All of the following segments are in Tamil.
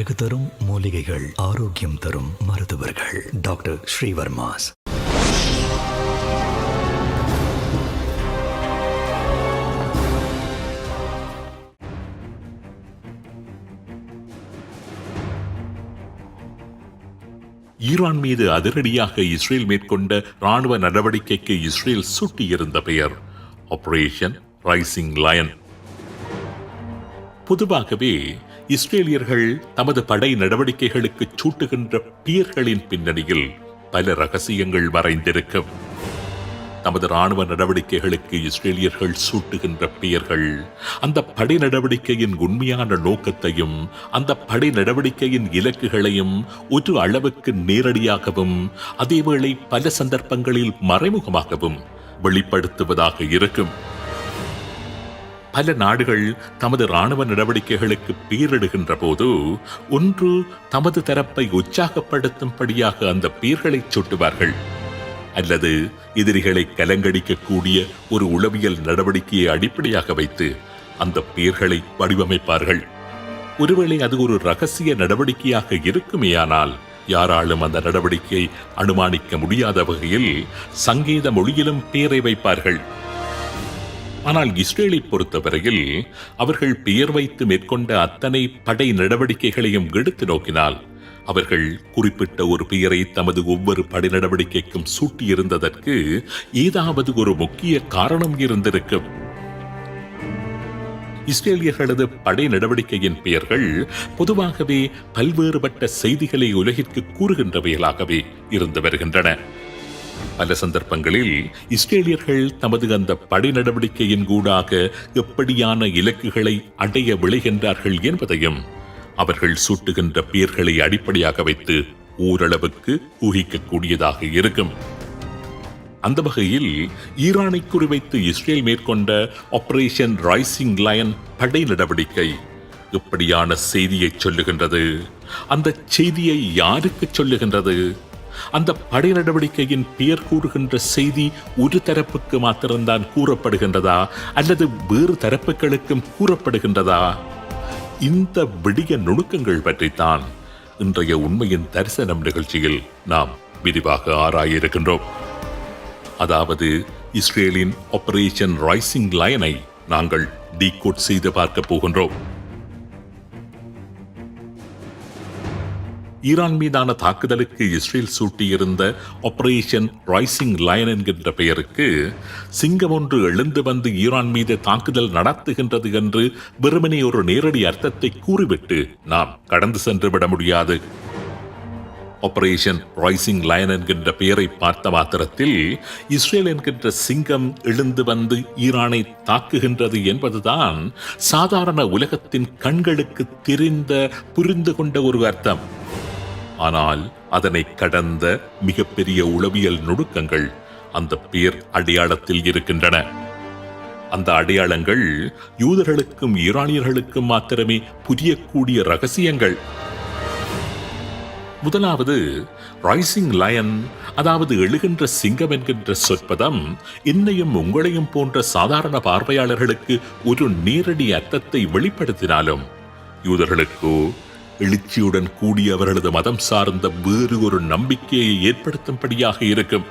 அழகு தரும் மூலிகைகள் ஆரோக்கியம் தரும் மருத்துவர்கள். டாக்டர் ஸ்ரீவர்மாஸ். ஈரான் மீது அதிரடியாக இஸ்ரேல் மேற்கொண்ட ராணுவ நடவடிக்கைக்கு இஸ்ரேல் சூட்டியிருந்த பெயர் ஆபரேஷன் ரைசிங் லயன் பொதுவாகவே இஸ்ரேலியர்கள் தமது படை நடவடிக்கைகளுக்கு சூட்டுகின்ற பெயர்களின் பின்னணியில் பல ரகசியங்கள் மறைந்திருக்கும். தமது ராணுவ நடவடிக்கைகளுக்கு இஸ்ரேலியர்கள் சூட்டுகின்ற பெயர்கள் அந்த படை நடவடிக்கையின் உண்மையான நோக்கத்தையும் அந்த படை நடவடிக்கையின் இலக்குகளையும் ஒரு அளவுக்கு நேரடியாகவும் அதேவேளை பல சந்தர்ப்பங்களில் மறைமுகமாகவும் வெளிப்படுத்துவதாக இருக்கும். பல நாடுகள் தமது ராணுவ நடவடிக்கைகளுக்கு பீரிடுகின்ற போது ஒன்று தமது தரப்பை உற்சாகப்படுத்தும்படியாக அந்த பீர்களை சுட்டுவார்கள். அல்லது எதிரிகளை கலங்கடிக்கக்கூடிய ஒரு உளவியல் நடவடிக்கையை அடிப்படையாக வைத்து அந்த பீர்களை வடிவமைப்பார்கள். ஒருவேளை அது ஒரு ரகசிய நடவடிக்கையாக இருக்குமேயானால் யாராலும் அந்த நடவடிக்கையை அனுமானிக்க முடியாத வகையில் சங்கீத மொழியிலும் பேரை வைப்பார்கள். ஆனால் இஸ்ரேலை பொறுத்தவரையில் அவர்கள் பெயர் வைத்து மேற்கொண்ட அத்தனை படை நடவடிக்கைகளையும் எடுத்து நோக்கினால் அவர்கள் குறிப்பிட்ட ஒரு பெயரை தமது ஒவ்வொரு படை நடவடிக்கைக்கும் சூட்டியிருந்ததற்கு ஏதாவது ஒரு முக்கிய காரணம் இருந்திருக்கும். இஸ்ரேலியர்களது படை நடவடிக்கையின் பெயர்கள் பொதுவாகவே பல்வேறுபட்ட செய்திகளை உலகிற்கு கூறுகின்றவைகளாகவே இருந்து வருகின்றன. பல சந்தர்ப்பங்களில் இஸ்ரேலியர்கள் தமது அந்த படை நடவடிக்கையின் கூடாக எப்படியான இலக்குகளை அடைய விளைகின்றார்கள் என்பதையும் அவர்கள் சூட்டுகின்ற பெயர்களை அடிப்படையாக வைத்து ஓரளவுக்கு ஊகிக்கக்கூடியதாக இருக்கும். அந்த வகையில் ஈரானை குறிவைத்து இஸ்ரேல் மேற்கொண்ட ஆபரேஷன் ரைசிங் லயன் படை நடவடிக்கை எப்படியான செய்தியை சொல்லுகின்றது? அந்த செய்தியை யாருக்கு சொல்லுகின்றது? அந்த படை நடவடிக்கையின் பெயர் கூறுகின்ற செய்தி ஒரு தரப்புக்கு மாத்திரம்தான் கூறப்படுகின்றதா? அல்லது வேறு தரப்புகளுக்கும் கூறப்படுகின்றதா? இந்த விடிய நுணுக்கங்கள் பற்றித்தான் இன்றைய உண்மையின் தரிசனம் நிகழ்ச்சியில் நாம் விரிவாக ஆராய இருக்கின்றோம் அதாவது இஸ்ரேலின் ஆபரேஷன் ரைசிங் லயனை நாங்கள் டீகோட் செய்து பார்க்க போகின்றோம். ஈரான் மீதான தாக்குதலுக்கு இஸ்ரேல் சூட்டியிருந்த ஆபரேஷன் ரைசிங் லயன் என்கின்ற பெயருக்கு சிங்கம் ஒன்று எழுந்து வந்து ஈரான் மீது தாக்குதல் நடத்துகின்றது என்று வெறுமனே ஒரு நேரடி அர்த்தத்தை கூறிவிட்டு நாம் கடந்து சென்று விட முடியாது. ஆபரேஷன் ரைசிங் லயன் என்கின்ற பெயரை பார்த்த மாத்திரத்தில் இஸ்ரேல் என்கின்ற சிங்கம் எழுந்து வந்து ஈரானை தாக்குகின்றது என்பதுதான் சாதாரண உலகத்தின் கண்களுக்கு தெரிந்த புரிந்து கொண்ட ஒரு அர்த்தம். ஆனால் அதனை கடந்த மிகப்பெரிய உளவியல் நுணுக்கங்கள் அந்த பேர் அடையாளத்தில் இருக்கின்றன. அந்த அடையாளங்கள் யூதர்களுக்கும் ஈரானியர்களுக்கும் மாத்திரமே புரியக்கூடிய ரகசியங்கள். முதலாவது ரைசிங் லயன் அதாவது எழுகின்ற சிங்கம் என்கின்ற சொற்பதம் என்னையும் உங்களையும் போன்ற சாதாரண பார்வையாளர்களுக்கு ஒரு நேரடி அர்த்தத்தை வெளிப்படுத்தினாலும் யூதர்களுக்கோ எழுச்சியுடன் கூடிய அவர்களது மதம் சார்ந்த வேறு ஒரு நம்பிக்கையை ஏற்படுத்தும்படியாக இருக்கும்.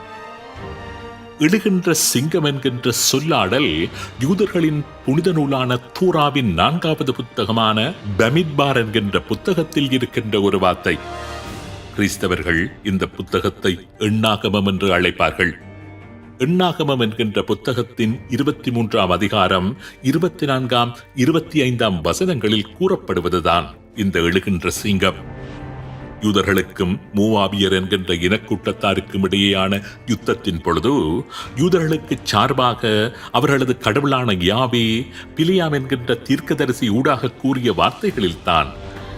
எழுகின்ற சிங்கம் என்கின்ற சொல்லாடல் யூதர்களின் புனித நூலான தூராவின் நான்காவது புத்தகமான பமிட்பார் என்கின்ற புத்தகத்தில் இருக்கின்ற ஒரு வார்த்தை. கிறிஸ்தவர்கள் இந்த புத்தகத்தை எண்ணாகமம் என்று அழைப்பார்கள். எண்ணாகமம் என்கின்ற புத்தகத்தின் இருபத்தி மூன்றாம் அதிகாரம் இருபத்தி நான்காம் இருபத்தி ஐந்தாம் வசனங்களில் கூறப்படுவதுதான். இந்த எழுகின்ற சிங்கம். யூதர்களுக்கும் மூவாபியர் என்கின்ற இனக்கூட்டத்தாருக்கும் இடையேயான யுத்தத்தின் பொழுது யூதர்களுக்கு சார்பாக அவர்களது கடவுளான யாவே பிலியாம் என்கின்ற தீர்க்கதரிசி ஊடாக கூறிய வார்த்தைகளில்தான்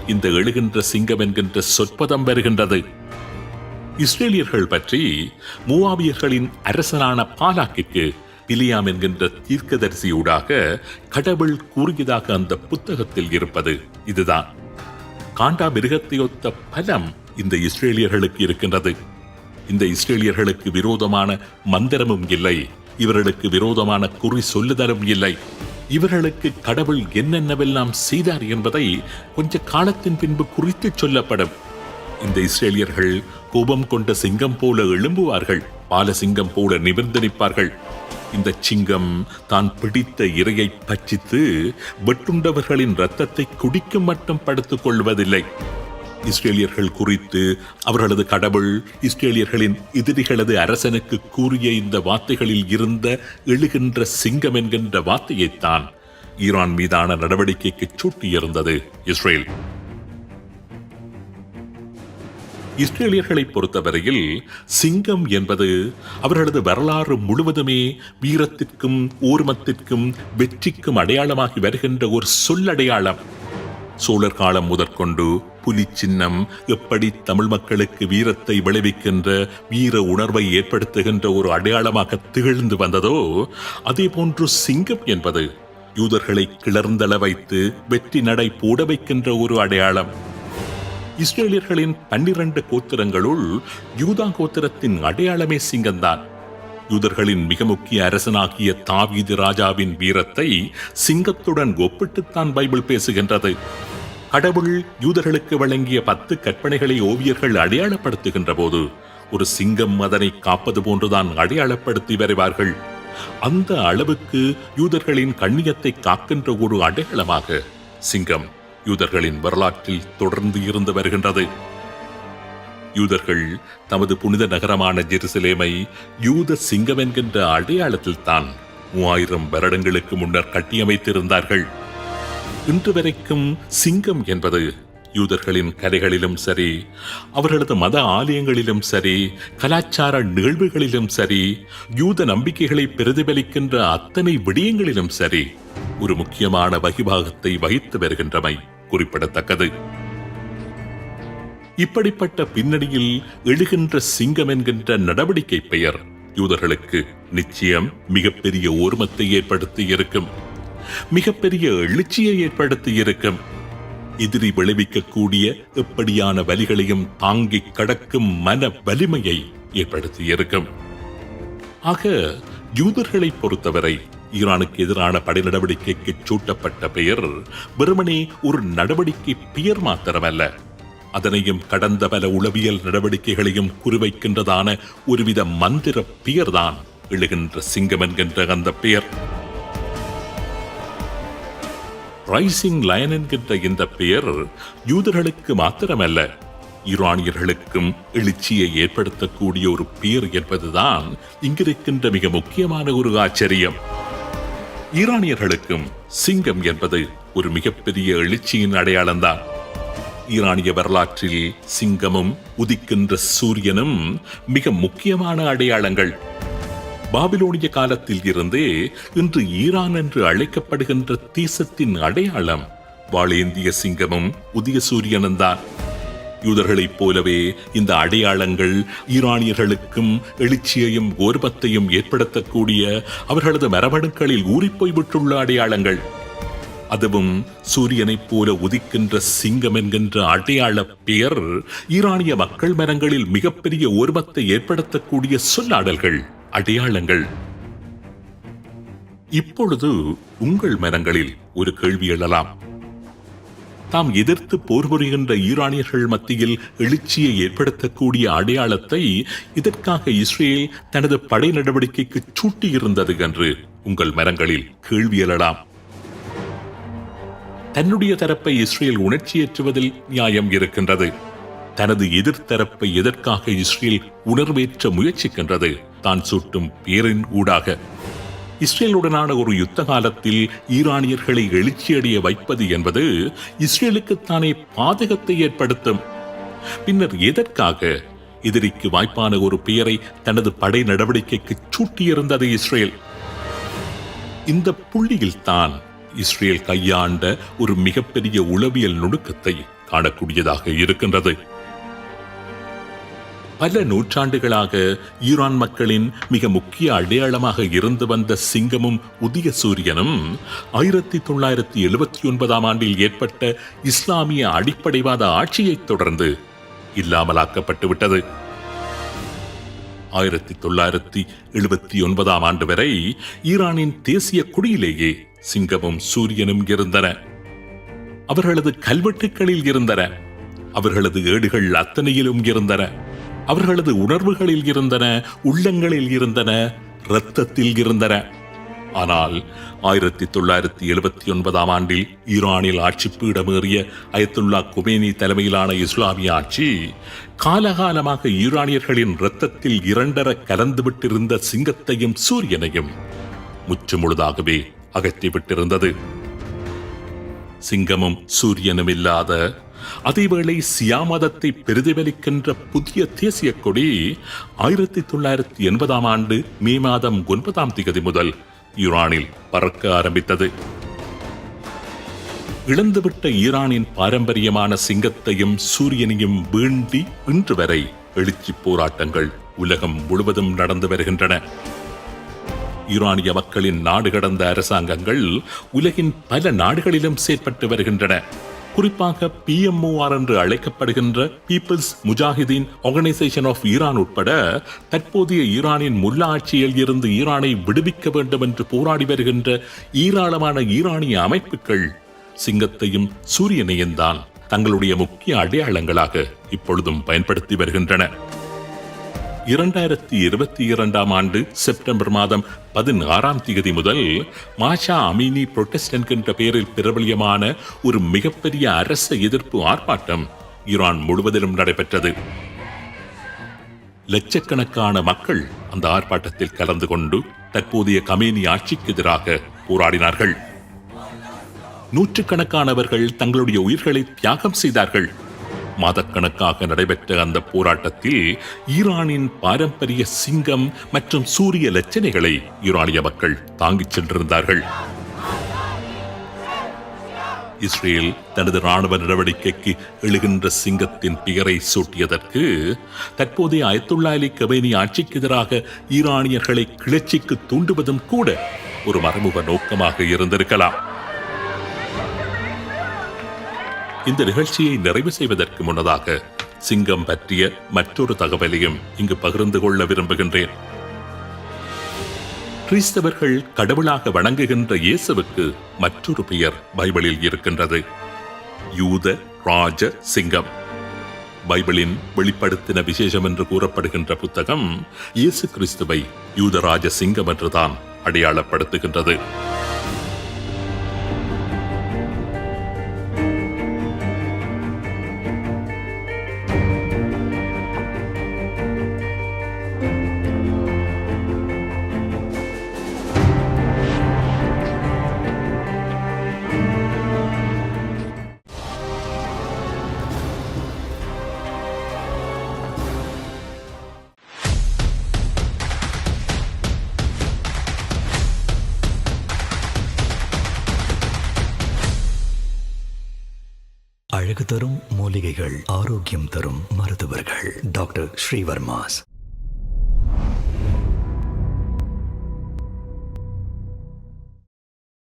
இந்த எழுகின்ற சிங்கம் என்கின்ற சொற்பதம் வருகின்றது. இஸ்ரேலியர்கள் பற்றி மூவாபியர்களின் அரசனான பாலாக்கிற்கு பிலியாம் என்கின்ற தீர்க்கதரிசியூடாக கடவுள் கூறியதாக அந்த புத்தகத்தில் இருப்பது இதுதான். காண்டா மிருகத்தையொத்த பலம் இந்த இஸ்ரேலியர்களுக்கு இருக்கின்றது. இந்த இஸ்ரேலியர்களுக்கு விரோதமான மந்திரமும் இல்லை. இவர்களுக்கு விரோதமான குறி சொல்லுதலும் இல்லை. இவர்களுக்கு கடவுள் என்னென்னவெல்லாம் செய்தார் என்பதை கொஞ்ச காலத்தின் பின்பு குறித்துச் சொல்லப்படும். இந்த இஸ்ரேலியர்கள் கோபம் கொண்ட சிங்கம் போல எழும்புவார்கள். பாலசிங்கம் போல நிமிர்ந்து நிற்பார்கள் இந்த சிங்கம் தான் பிடித்த இரையை பச்சித்து வெட்டுண்டவர்களின் இரத்தத்தை குடிக்கும் மட்டும் படுத்துக் கொள்வதில்லை. இஸ்ரேலியர்கள் குறித்து அவர்களது கடவுள் இஸ்ரேலியர்களின் எதிரிகளது அரசனுக்கு கூறிய இந்த வார்த்தைகளில் இருந்த எழுகின்ற சிங்கம் என்கின்ற வார்த்தையைத்தான் ஈரான் மீதான நடவடிக்கைக்கு சூட்டியிருந்தது இஸ்ரேல். இஸ்ரேலியர்களை பொறுத்தவரையில் சிங்கம் என்பது அவர்களது வரலாறு முழுவதுமே வீரத்திற்கும் ஊர்மத்திற்கும் வெற்றிக்கும் அடையாளமாகி வருகின்ற ஒரு சொல்லடையாளம். சோழர் காலம் முதற்கொண்டு புலி சின்னம் எப்படி தமிழ் மக்களுக்கு வீரத்தை விளைவிக்கின்ற வீர உணர்வை ஏற்படுத்துகின்ற ஒரு அடையாளமாக திகழ்ந்து வந்ததோ அதே போன்று சிங்கம் என்பது யூதர்களை கிளர்ந்தள வைத்து வெற்றி நடை போட வைக்கின்ற ஒரு அடையாளம். இஸ்ரேலியர்களின் பன்னிரண்டு கோத்திரங்களுள் யூதா கோத்திரத்தின் அடையாளமே சிங்கம்தான். யூதர்களின் மிக முக்கிய அரசனாகிய தாவீது ராஜாவின் வீரத்தை சிங்கத்துடன் ஒப்பிட்டுத்தான் பைபிள் பேசுகின்றது. கடவுள் யூதர்களுக்கு வழங்கிய பத்து கற்பனைகளை ஓவியர்கள் அடையாளப்படுத்துகின்ற போது ஒரு சிங்கம் அதனை காப்பது போன்றுதான் அடையாளப்படுத்தி வருவார்கள். அந்த அளவுக்கு யூதர்களின் கண்ணியத்தை காக்கின்ற ஒரு அடையாளமாக சிங்கம் யூதர்களின் வரலாற்றில் தொடர்ந்து இருந்து வருகின்றது. யூதர்கள் தமது புனித நகரமான ஜெருசலேமை யூத சிங்கம் என்கின்ற அடையாளத்தில் தான் மூவாயிரம் வருடங்களுக்கு முன்னர் கட்டியமைத்திருந்தார்கள். இன்று வரைக்கும் சிங்கம் என்பது யூதர்களின் கதைகளிலும் சரி அவர்களது மத ஆலயங்களிலும் சரி கலாச்சார நிகழ்வுகளிலும் சரி யூத நம்பிக்கைகளை பிரதிபலிக்கின்ற அத்தனை விடயங்களிலும் சரி ஒரு முக்கியமான வகிபாகத்தை வகித்து வருகின்றமை குறிப்பிடத்தக்கது. இப்படிப்பட்ட பின்னணியில் எழுகின்ற சிங்கம் என்கின்ற நடவடிக்கை பெயர் யூதர்களுக்கு நிச்சயம் மிகப்பெரிய ஓர்மத்தை ஏற்படுத்தி இருக்கும். மிகப்பெரிய எழுச்சியை ஏற்படுத்தி இருக்கும். எதிரி விளைவிக்கக்கூடிய எப்படியான வலிகளையும் தாங்கிக் கடக்கும் மன வலிமையை ஏற்படுத்தியிருக்கும். ஆக யூதர்களை பொறுத்தவரை ஈரானுக்கு எதிரான படை நடவடிக்கைக்கு சூட்டப்பட்ட பெயர் வெறுமனே ஒரு நடவடிக்கை பெயர் மாத்திரமல்ல. அதனையும் கடந்த பல உளவியல் நடவடிக்கைகளையும் குறிவைக்கின்றதான ஒருவித மந்திர பெயர்தான் எழுகின்ற சிங்கம் என்கின்ற அந்த பெயர் ரைசிங் லயன் என்கின்ற இந்த பெயர் யூதர்களுக்கு மாத்திரமல்ல ஈரானியர்களுக்கும் எழுச்சியை ஏற்படுத்தக்கூடிய ஒரு பெயர் என்பதுதான் இங்கிருக்கின்ற மிக முக்கியமான ஒரு ஆச்சரியம். ஈரானியர்களுக்கும் சிங்கம் என்பது ஒரு மிகப்பெரிய எழுச்சியின் அடையாளம்தான். ஈரானிய வரலாற்றில் சிங்கமும் உதிக்கின்ற சூரியனும் மிக முக்கியமான அடையாளங்கள். பாபிலோனிய காலத்தில் இருந்தே இன்று ஈரான் என்று அழைக்கப்படுகின்ற தேசத்தின் அடையாளம் வாளேந்திய சிங்கமும் உதய சூரியனும் தான். யூதர்களைப் போலவே இந்த அடையாளங்கள் ஈரானியர்களுக்கும் எழுச்சியையும் கோர்பத்தையும் ஏற்படுத்தக்கூடிய அவர்களது மரபணுக்களில் ஊறிப்போய்விட்டுள்ள அடையாளங்கள். அதுவும் சூரியனைப் போல உதிக்கின்ற சிங்கம் என்கின்ற அடையாள பெயர் ஈரானிய மக்கள் மனங்களில் மிகப்பெரிய ஓர்வத்தை ஏற்படுத்தக்கூடிய சொல்லாடல்கள். அடையாளங்கள். இப்பொழுது உங்கள் மனங்களில் ஒரு கேள்வி எழலாம். தாம் எதிர்த்து போர் புரிகின்ற ஈரானியர்கள் மத்தியில் எழுச்சியை ஏற்படுத்தக்கூடிய அடையாளத்தை இதற்காக இஸ்ரேல் தனது படை நடவடிக்கைக்கு சூட்டியிருந்தது என்று உங்கள் மரங்களில் கேள்வி எழலாம். தன்னுடைய தரப்பை இஸ்ரேல் உணர்ச்சியேற்றுவதில் நியாயம் இருக்கின்றது. தனது எதிர்த்தரப்பை எதற்காக இஸ்ரேல் உணர்வேற்ற முயற்சிக்கின்றது? தான் சுட்டும் பேரின் ஊடாக. இஸ்ரேலுடனான ஒரு யுத்த காலத்தில் ஈரானியர்களை எழுச்சியடைய வைப்பது என்பது இஸ்ரேலுக்குத்தானே பாதகத்தை ஏற்படுத்தும். பின்னர் எதற்காக? எதிரிக்கு வாய்ப்பான ஒரு பெயரை தனது படை நடவடிக்கைக்கு சூட்டியிருந்தது இஸ்ரேல். இந்த புள்ளியில் தான் இஸ்ரேல் கையாண்ட ஒரு மிகப்பெரிய உளவியல் நுணுக்கத்தை காணக்கூடியதாக இருக்கின்றது. பல நூற்றாண்டுகளாக ஈரான் மக்களின் மிக முக்கிய அடையாளமாக இருந்து வந்த சிங்கமும் உதிய சூரியனும் ஆயிரத்தி தொள்ளாயிரத்தி எழுபத்தி ஒன்பதாம் ஆண்டில் ஏற்பட்ட இஸ்லாமிய அடிப்படைவாத ஆட்சியைத் தொடர்ந்து இல்லாமலாக்கப்பட்டு விட்டது ஆயிரத்தி தொள்ளாயிரத்தி எழுபத்தி ஒன்பதாம் ஆண்டு வரை ஈரானின் தேசிய குடியிலேயே சிங்கமும் சூரியனும் இருந்தன. அவர்களது கல்வெட்டுக்களில் இருந்தன. அவர்களது ஏடுகள் அத்தனையிலும் இருந்தன. அவர்களது உணர்வுகளில் இருந்தன உள்ளங்களில் இருந்தன இரத்தத்தில் இருந்தன. ஆனால் ஆயிரத்தி தொள்ளாயிரத்தி எழுபத்தி ஒன்பதாம் ஆண்டில் ஈரானில் ஆட்சி பீடமேறிய அயத்துல்லா குமேனி தலைமையிலான இஸ்லாமிய ஆட்சி காலகாலமாக ஈரானியர்களின் இரத்தத்தில் இரண்டர கலந்துவிட்டிருந்த சிங்கத்தையும் சூரியனையும் முற்றுமுழுதாகவே அகற்றிவிட்டிருந்தது. சிங்கமும் சூரியனும் இல்லாத அதேவேளை சியாமதத்தை பிரதிபலிக்கின்ற புதிய தேசிய கொடி ஆயிரத்தி தொள்ளாயிரத்தி எண்பதாம் ஆண்டு மே மாதம் ஒன்பதாம் திகதி முதல் ஈரானில் பறக்க ஆரம்பித்தது. இழந்துவிட்ட ஈரானின் பாரம்பரியமான சிங்கத்தையும் சூரியனையும் வேண்டி இன்று வரை எழுச்சி போராட்டங்கள் உலகம் முழுவதும் நடந்து வருகின்றன. ஈரானிய மக்களின் நாடு கடந்த அரசாங்கங்கள் உலகின் பல நாடுகளிலும் செயற்பட்டு வருகின்றன. குறிப்பாக பிஎம்ஓஆர் என்று அழைக்கப்படுகின்ற people's Mujahedin organisation of Iran உட்பட தற்போதைய ஈரானின் முல்லா ஆட்சியில் இருந்து ஈரானை விடுவிக்க வேண்டும் என்று போராடி வருகின்ற ஈராளமான ஈரானிய அமைப்புகள் சிங்கத்தையும் சூரியனையும் தான் தங்களுடைய முக்கிய அடையாளங்களாக இப்பொழுதும் பயன்படுத்தி வருகின்றன. இரண்டாயிரத்தி இருபத்தி இரண்டாம் ஆண்டு செப்டம்பர் மாதம் பதினாறாம் தேதி முதல் மாஷா அமீனி புரொட்டஸ்ட் என்கின்ற பெயரில் பிரபலியமான ஒரு மிகப்பெரிய அரச எதிர்ப்பு ஆர்ப்பாட்டம் ஈரான் முழுவதிலும் நடைபெற்றது. லட்சக்கணக்கான மக்கள் அந்த ஆர்ப்பாட்டத்தில் கலந்து கொண்டு தற்போதைய கமேனி ஆட்சிக்கு எதிராக போராடினார்கள். நூற்றுக்கணக்கானவர்கள் தங்களுடைய உயிர்களை தியாகம் செய்தார்கள். மாதக்கணக்காக நடைபெற்ற அந்த போராட்டத்தில் ஈரானின் பாரம்பரிய சிங்கம் மற்றும் சூரிய லட்சணைகளை ஈரானிய மக்கள் தாங்கிச் சென்றிருந்தார்கள். இஸ்ரேல் தனது ராணுவ நடவடிக்கைக்கு எழுகின்ற சிங்கத்தின் பெயரை சூட்டியதற்கு தற்போதைய அயத்துல்லா அலி கபேனி ஆட்சிக்கு எதிராக ஈரானியர்களை கிளர்ச்சிக்கு தூண்டுவதும் கூட ஒரு மறைமுக நோக்கமாக இருந்திருக்கலாம். இந்த நிகழ்ச்சியை நிறைவு செய்வதற்கு முன்னதாக சிங்கம் பற்றிய மற்றொரு தகவலையும் இங்கு பகிர்ந்து கொள்ள விரும்புகின்றேன். கிறிஸ்தவர்கள் கடவுளாக வணங்குகின்ற இயேசுவுக்கு மற்றொரு பெயர் பைபிளில் இருக்கின்றது. யூத ராஜ சிங்கம். பைபிளின் வெளிப்படுத்தின விசேஷம் என்று கூறப்படுகின்ற புத்தகம் இயேசு கிறிஸ்துவை யூதராஜ சிங்கம் என்றுதான் அடையாளப்படுத்துகின்றது. அழகு தரும் மூலிகைகள் ஆரோக்கியம் தரும் மருத்துவர்கள். டாக்டர் ஸ்ரீவர்மாஸ்.